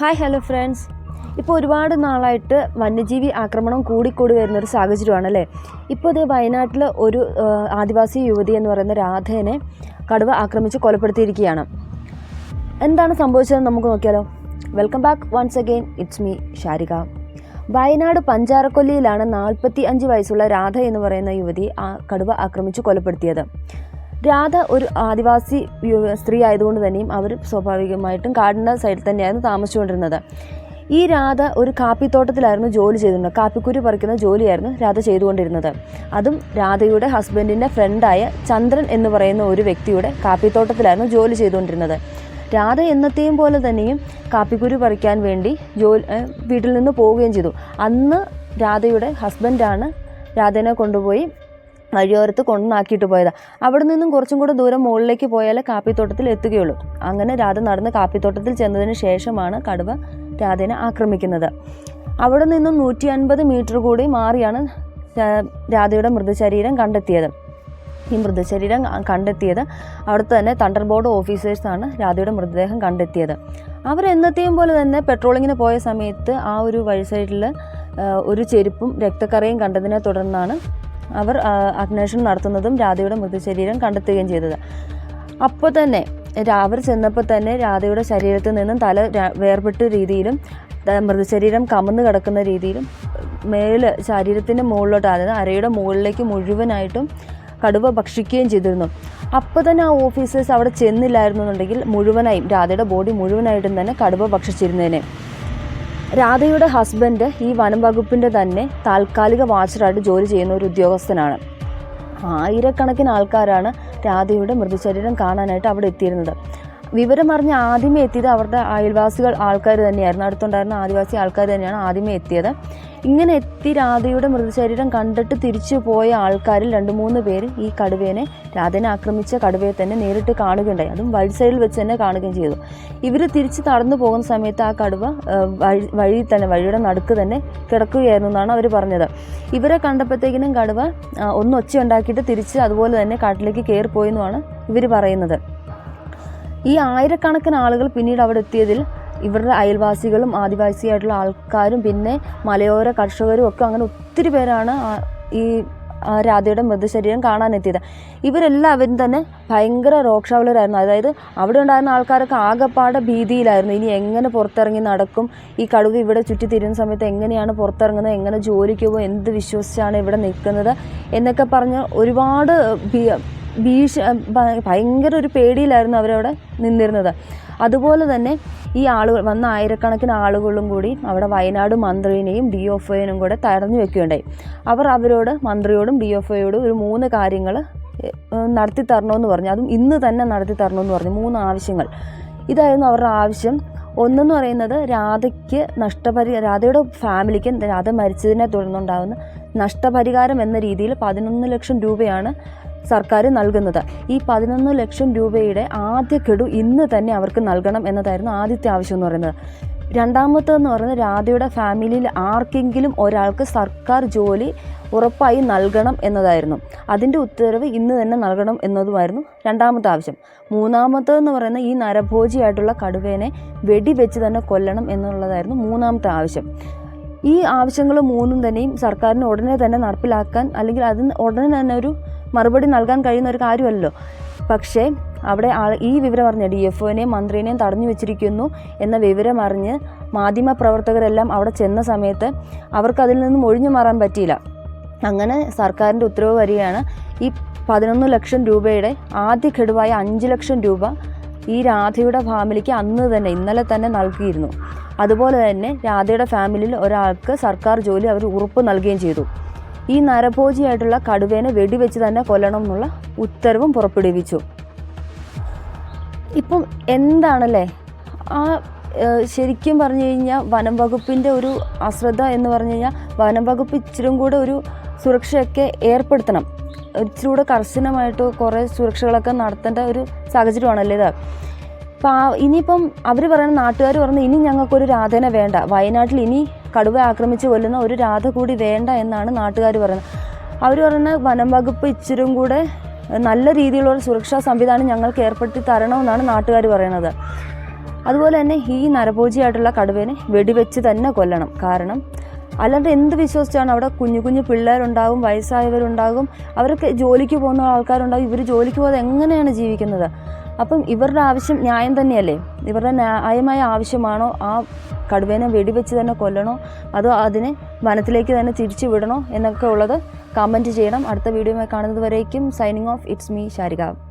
Hi hello friends ഇപ്പോൾ ഒരുപാട് നാളായിട്ട് വന്യജീവി ആക്രമണം കൂടിക്കൂടി വരുന്നൊരു സാഹചര്യമാണല്ലേ? ഇപ്പോൾ ഇത് വയനാട്ടിൽ ഒരു ആദിവാസി യുവതി എന്ന് പറയുന്ന രാധേനെ കടുവ ആക്രമിച്ച് കൊലപ്പെടുത്തിയിരിക്കുകയാണ്. എന്താണ് സംഭവിച്ചതെന്ന് നമുക്ക് നോക്കിയാലോ. Welcome back once again it's me Sharika Wayanad പഞ്ചാരക്കൊല്ലിയിലാണ് നാൽപ്പത്തി അഞ്ച് വയസ്സുള്ള രാധ എന്ന് പറയുന്ന യുവതി ആ കടുവ ആക്രമിച്ച് കൊലപ്പെടുത്തിയത്. രാധ ഒരു ആദിവാസി സ്ത്രീ ആയതുകൊണ്ട് തന്നെയും അവർ സ്വാഭാവികമായിട്ടും കാടിന്റെ സൈഡിൽ തന്നെയായിരുന്നു താമസിച്ചുകൊണ്ടിരുന്നത്. ഈ രാധ ഒരു കാപ്പിത്തോട്ടത്തിലായിരുന്നു ജോലി ചെയ്തിരുന്നത്. കാപ്പിക്കുരു പറിക്കുന്ന ജോലിയായിരുന്നു രാധ ചെയ്തുകൊണ്ടിരുന്നത്. അതും രാധയുടെ ഹസ്ബൻഡിന്റെ ഫ്രണ്ടായ ചന്ദ്രൻ എന്ന് പറയുന്ന ഒരു വ്യക്തിയുടെ കാപ്പിത്തോട്ടത്തിലായിരുന്നു ജോലി ചെയ്തുകൊണ്ടിരുന്നത്. രാധ എന്നത്തെയും പോലെ തന്നെയും കാപ്പിക്കുരു പറിക്കാൻ വേണ്ടി ജോലി വീട്ടിൽ നിന്ന് പോവുകയും ചെയ്തു. അന്ന് രാധയുടെ ഹസ്ബൻഡാണ് രാധേനെ കൊണ്ടുപോയി വഴിയോരത്ത് കൊണ്ടാക്കിയിട്ട് പോയതാ. അവിടെ നിന്നും കുറച്ചും കൂടെ ദൂരം മുകളിലേക്ക് പോയാലേ കാപ്പിത്തോട്ടത്തിൽ എത്തുകയുള്ളൂ. അങ്ങനെ രാധ നടന്ന് കാപ്പിത്തോട്ടത്തിൽ ചെന്നതിന് ശേഷമാണ് കടുവ രാധേനെ ആക്രമിക്കുന്നത്. അവിടെ നിന്നും നൂറ്റി അൻപത് മീറ്റർ കൂടി മാറിയാണ് രാധയുടെ മൃതശരീരം കണ്ടെത്തിയത്. ഈ മൃതശരീരം കണ്ടെത്തിയത് അവിടുത്തെ തന്നെ തണ്ടർ ബോർഡ് ഓഫീസേഴ്സാണ് രാധയുടെ മൃതദേഹം കണ്ടെത്തിയത്. അവർ എന്നത്തെയും പോലെ തന്നെ പെട്രോളിങ്ങിന് പോയ സമയത്ത് ആ ഒരു വഴി സൈഡിൽ ഒരു ചെരുപ്പും രക്തക്കറയും കണ്ടതിനെ തുടർന്നാണ് അവർ അന്വേഷണം നടത്തുന്നതും രാധയുടെ മൃതശരീരം കണ്ടെത്തുകയും ചെയ്തത്. അപ്പോൾ തന്നെ അവർ ചെന്നപ്പോൾ തന്നെ രാധയുടെ ശരീരത്തിൽ നിന്നും തല വേർപെട്ട രീതിയിലും മൃതശരീരം കമന്നു കിടക്കുന്ന രീതിയിലും മേൽ ശരീരത്തിന്റെ മുകളിലോട്ട് അതായത് അരയുടെ മുകളിലേക്ക് മുഴുവനായിട്ടും കടുവ ഭക്ഷിക്കുകയും ചെയ്തിരുന്നു. അപ്പോൾ തന്നെ ആ ഓഫീസേഴ്സ് അവിടെ ചെന്നില്ലായിരുന്നു എന്നുണ്ടെങ്കിൽ മുഴുവനായും രാധയുടെ ബോഡി മുഴുവനായിട്ടും തന്നെ കടുവ ഭക്ഷിച്ചിരുന്നതിനെ രാധയുടെ ഹസ്ബൻഡ് ഈ വനം വകുപ്പിന്റെ തന്നെ താൽക്കാലിക വാച്ചറായിട്ട് ജോലി ചെയ്യുന്ന ഒരു ഉദ്യോഗസ്ഥനാണ്. ആയിരക്കണക്കിന് ആൾക്കാരാണ് രാധയുടെ മൃതശരീരം കാണാനായിട്ട് അവിടെ എത്തിയിരുന്നത്. വിവരമറിഞ്ഞ് ആദ്യമേ എത്തിയത് അവരുടെ അയൽവാസികൾ ആൾക്കാർ തന്നെയായിരുന്നു. അടുത്തുണ്ടായിരുന്ന ആദിവാസി ആൾക്കാർ തന്നെയാണ് ആദ്യമേ എത്തിയത്. ഇങ്ങനെ എത്തി രാധയുടെ മൃതശരീരം കണ്ടിട്ട് തിരിച്ചു പോയ ആൾക്കാരിൽ രണ്ട് മൂന്ന് പേര് ഈ കടുവേനെ രാധനെ ആക്രമിച്ച കടുവയെ തന്നെ നേരിട്ട് കാണുകയുണ്ടായി. അതും വഴി സൈഡിൽ വെച്ച് തന്നെ കാണുകയും ചെയ്തു. ഇവർ തിരിച്ച് നടന്നു പോകുന്ന സമയത്ത് ആ കടുവ വഴി തന്നെ വഴിയുടെ നടുക്ക് തന്നെ കിടക്കുകയായിരുന്നു എന്നാണ് അവർ പറഞ്ഞത്. ഇവരെ കണ്ടപ്പോഴത്തേക്കിനും കടുവ ഒന്ന് ഒച്ച ഉണ്ടാക്കിയിട്ട് തിരിച്ച് അതുപോലെ തന്നെ കാട്ടിലേക്ക് കയറിപ്പോയെന്നുമാണ് ഇവർ പറയുന്നത്. ഈ ആയിരക്കണക്കിന് ആളുകൾ പിന്നീട് അവിടെ എത്തിയതിൽ ഇവരുടെ അയൽവാസികളും ആദിവാസിയായിട്ടുള്ള ആൾക്കാരും പിന്നെ മലയോര കർഷകരും ഒക്കെ അങ്ങനെ ഒത്തിരി പേരാണ് ഈ രാധയുടെ മൃതശരീരം കാണാനെത്തിയത്. ഇവരെല്ലാവരും തന്നെ ഭയങ്കര രോക്ഷാവലരായിരുന്നു അതായത് അവിടെ ഉണ്ടായിരുന്ന ആൾക്കാരൊക്കെ ആകെപ്പാടെ ഭീതിയിലായിരുന്നു. ഇനി എങ്ങനെ പുറത്തിറങ്ങി നടക്കും? ഈ കടുവ ഇവിടെ ചുറ്റി തിരിയുന്ന സമയത്ത് എങ്ങനെയാണ് പുറത്തിറങ്ങുന്നത്? എങ്ങനെ ജോലിക്ക് പോകും? എന്ത് വിശ്വസിച്ചാണ് ഇവിടെ നിൽക്കുന്നത്? എന്നൊക്കെ പറഞ്ഞ് ഒരുപാട് ഭീഷ ഭയങ്കര ഒരു പേടിയിലായിരുന്നു അവരവിടെ നിന്നിരുന്നത്. അതുപോലെ തന്നെ ഈ ആളുകൾ വന്ന ആയിരക്കണക്കിന് ആളുകളും കൂടി അവിടെ വയനാട് മന്ത്രിനെയും ഡി എഫ് ഒയിനും കൂടെ തടഞ്ഞു വെക്കുകയുണ്ടായി. അവർ അവരോട് മന്ത്രിയോടും ഡി എഫ് ഒയോടും ഒരു മൂന്ന് കാര്യങ്ങൾ നടത്തി തരണമെന്ന് പറഞ്ഞു. അതും ഇന്ന് തന്നെ നടത്തി തരണമെന്ന് പറഞ്ഞു. മൂന്ന് ആവശ്യങ്ങൾ. ഇതായിരുന്നു അവരുടെ ആവശ്യം. ഒന്നെന്ന് പറയുന്നത് രാധയ്ക്ക് നഷ്ടപരി രാധയുടെ ഫാമിലിക്ക് രാധ മരിച്ചതിനെ തുടർന്നുണ്ടാകുന്ന നഷ്ടപരിഹാരം എന്ന രീതിയിൽ പതിനൊന്ന് ലക്ഷം രൂപയാണ് സർക്കാർ നൽകുന്നത്. ഈ പതിനൊന്ന് ലക്ഷം രൂപയുടെ ആദ്യ ഗഡു ഇന്ന് തന്നെ അവർക്ക് നൽകണം എന്നതായിരുന്നു ആദ്യത്തെ ആവശ്യം എന്ന് പറയുന്നത്. രണ്ടാമത്തേന്ന് പറയുന്നത് രാധയുടെ ഫാമിലിയിൽ ആർക്കെങ്കിലും ഒരാൾക്ക് സർക്കാർ ജോലി ഉറപ്പായി നൽകണം എന്നതായിരുന്നു. അതിന്റെ ഉത്തരവ് ഇന്ന് തന്നെ നൽകണം എന്നതുമായിരുന്നു രണ്ടാമത്തെ ആവശ്യം. മൂന്നാമത്തേന്ന് പറയുന്ന ഈ നരഭോജിയായിട്ടുള്ള കടുവേനെ വെടിവെച്ച് തന്നെ കൊല്ലണം എന്നുള്ളതായിരുന്നു മൂന്നാമത്തെ ആവശ്യം. ഈ ആവശ്യങ്ങൾ മൂന്നും തന്നെയും സർക്കാരിന് ഉടനെ തന്നെ നടപ്പിലാക്കാൻ അല്ലെങ്കിൽ അതിന് ഉടനെ തന്നെ ഒരു മറുപടി നൽകാൻ കഴിയുന്ന ഒരു കാര്യമല്ലോ. പക്ഷേ അവിടെ ആൾ ഈ വിവരം അറിഞ്ഞ ഡി എഫ് ഒനെയും മന്ത്രിനെയും തടഞ്ഞു വെച്ചിരിക്കുന്നു എന്ന വിവരം അറിഞ്ഞ് മാധ്യമ പ്രവർത്തകരെല്ലാം അവിടെ ചെന്ന സമയത്ത് അവർക്ക് അതിൽ നിന്നും ഒഴിഞ്ഞു മാറാൻ പറ്റിയില്ല. അങ്ങനെ സർക്കാരിന്റെ ഉത്തരവ് വരികയാണ് ഈ പതിനൊന്ന് ലക്ഷം രൂപയുടെ ആദ്യ ഘടുവായ അഞ്ച് ലക്ഷം രൂപ ഈ രാധയുടെ ഫാമിലിക്ക് അന്ന് തന്നെ ഇന്നലെ തന്നെ നൽകിയിരുന്നു. അതുപോലെ തന്നെ രാധയുടെ ഫാമിലിയിൽ ഒരാൾക്ക് സർക്കാർ ജോലി അവർ ഉറപ്പ് നൽകുകയും ചെയ്തു. ഈ നരഭോജിയായിട്ടുള്ള കടുവേനെ വെടിവെച്ച് തന്നെ കൊല്ലണം എന്നുള്ള ഉത്തരവും പുറപ്പെടുവിച്ചു. ഇപ്പം എന്താണല്ലേ? ആ ശരിക്കും പറഞ്ഞു കഴിഞ്ഞാൽ വനം വകുപ്പിന്റെ ഒരു അശ്രദ്ധ എന്ന് പറഞ്ഞു കഴിഞ്ഞാൽ വനം വകുപ്പ് ഇച്ചിരും കൂടെ ഒരു സുരക്ഷയൊക്കെ ഏർപ്പെടുത്തണം. ഇച്ചിരി കൂടെ കർശനമായിട്ട് കുറേ സുരക്ഷകളൊക്കെ നടത്തേണ്ട ഒരു സാഹചര്യമാണല്ലേ ഇത്? അപ്പം ആ ഇനിയിപ്പം അവർ പറയുന്ന നാട്ടുകാർ പറയുന്നത് ഇനി ഞങ്ങൾക്കൊരു രാധനെ വേണ്ട. വയനാട്ടിൽ ഇനി കടുവ ആക്രമിച്ച് കൊല്ലുന്ന ഒരു രാധ കൂടി വേണ്ട എന്നാണ് നാട്ടുകാർ പറയുന്നത്. അവർ പറയുന്ന വനം വകുപ്പ് ഇച്ചിരും കൂടെ നല്ല രീതിയിലുള്ള സുരക്ഷാ സംവിധാനം ഞങ്ങൾക്ക് ഏർപ്പെടുത്തി തരണമെന്നാണ് നാട്ടുകാർ പറയുന്നത്. അതുപോലെ തന്നെ ഈ നരഭോജിയായിട്ടുള്ള കടുവേനെ വെടിവെച്ച് തന്നെ കൊല്ലണം. കാരണം അല്ലാണ്ട് എന്ത് വിശ്വസിച്ചാണ് അവിടെ കുഞ്ഞു കുഞ്ഞു പിള്ളേരുണ്ടാകും വയസ്സായവരുണ്ടാകും അവർക്ക് ജോലിക്ക് പോകുന്ന ആൾക്കാരുണ്ടാകും ഇവർ ജോലിക്ക് പോകാതെ എങ്ങനെയാണ് ജീവിക്കുന്നത്? അപ്പം ഇവരുടെ ആവശ്യം ന്യായം തന്നെയല്ലേ? ഇവരുടെ ന്യായമായ ആവശ്യമാണോ ആ കടുവേനെ വെടിവെച്ച് തന്നെ കൊല്ലണോ? അതോ അതിനെ വനത്തിലേക്ക് തന്നെ തിരിച്ചു വിടണോ? എന്നൊക്കെ ഉള്ളത് കമന്റ് ചെയ്യണം. അടുത്ത വീഡിയോയുമായി കാണുന്നത് വരേക്കും signing off it's me Sharika.